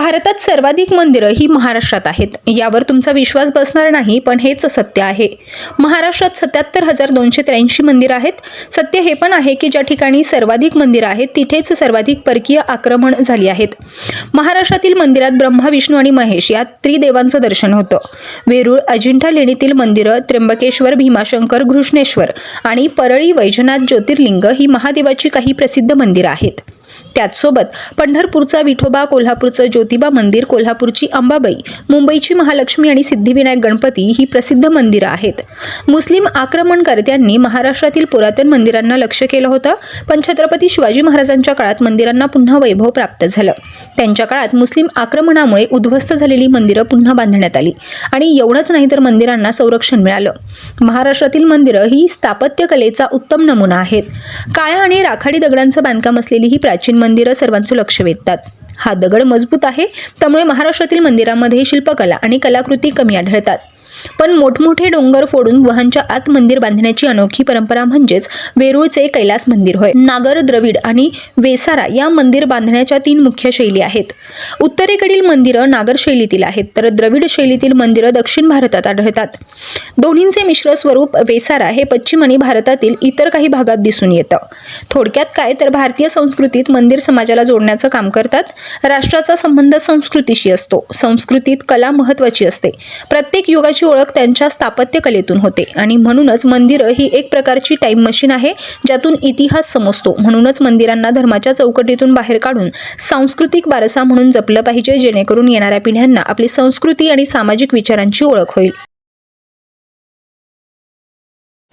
भारतात सर्वाधिक मंदिरं ही महाराष्ट्रात आहेत. यावर तुमचा विश्वास बसणार नाही पण हेच सत्य आहे. महाराष्ट्रात सत्याहत्तर हजार दोनशे त्र्याऐंशी मंदिरं आहेत. सत्य हे पण आहे की ज्या ठिकाणी सर्वाधिक मंदिरं आहेत तिथेच सर्वाधिक परकीय आक्रमण झाली आहेत. महाराष्ट्रातील मंदिरात ब्रह्मा विष्णू आणि महेश या त्रिदेवांचं दर्शन होतं. वेरूळ अजिंठा लेणीतील मंदिरं त्र्यंबकेश्वर भीमाशंकर घृष्णेश्वर आणि परळी वैजनाथ ज्योतिर्लिंग ही महादेवाची काही प्रसिद्ध मंदिरं आहेत. त्याचसोबत पंढरपूरचा विठोबा कोल्हापूरचं ज्योतिबा मंदिर कोल्हापूरची अंबाबाई मुंबईची महालक्ष्मी आणि सिद्धिविनायक गणपती ही प्रसिद्ध मंदिरं आहेत. मुस्लिम आक्रमणकर्त्यांनी महाराष्ट्रातील पुरातन मंदिरांना लक्ष केलं होतं. पण छत्रपती शिवाजी महाराजांच्या काळात मंदिरांना पुन्हा वैभव प्राप्त झालं. त्यांच्या काळात मुस्लिम आक्रमणामुळे उद्ध्वस्त झालेली मंदिरं पुन्हा बांधण्यात आली आणि एवढंच नाही तर मंदिरांना संरक्षण मिळालं. महाराष्ट्रातील मंदिरं ही स्थापत्यकलेचा उत्तम नमुना आहेत. काळ्या आणि राखाडी दगडांचं बांधकाम असलेली ही प्राचीन मंदिरं सर्वांचं लक्ष वेधतात. हा दगड मजबूत आहे त्यामुळे महाराष्ट्रातील मंदिरांमध्ये शिल्पकला आणि कलाकृती कमी आढळतात. पण मोठमोठे डोंगर फोडून वहांच्या आत मंदिर बांधण्याची अनोखी परंपरा म्हणजेच वेरूळचे कैलास मंदिर होय. नागर द्रविड आणि वेसारा या मंदिर बांधण्याच्या तीन मुख्य शैली आहेत. उत्तरेकडील मंदिरं नागर शैलीतील आहेत तर द्रविड शैलीतील मंदिरं दक्षिण भारतात आढळतात. दोन्हींचे मिश्र स्वरूप वेसारा हे पश्चिम आणि भारतातील इतर काही भागात दिसून येतं. थोडक्यात काय तर भारतीय संस्कृतीत मंदिर समाजाला जोडण्याचं काम करतात. राष्ट्राचा संबंध संस्कृतीशी असतो. संस्कृतीत कला महत्वाची असते. प्रत्येक युगाची ओळख त्यांच्या स्थापत्यकलेतून होते. आणि म्हणूनच मंदिरं ही एक प्रकारची टाईम मशीन आहे ज्यातून इतिहास समजतो. म्हणूनच मंदिरांना धर्माच्या चौकटीतून बाहेर काढून सांस्कृतिक वारसा म्हणून जपलं पाहिजे जेणेकरून येणाऱ्या पिढ्यांना आपली संस्कृती आणि सामाजिक विचारांची ओळख होईल.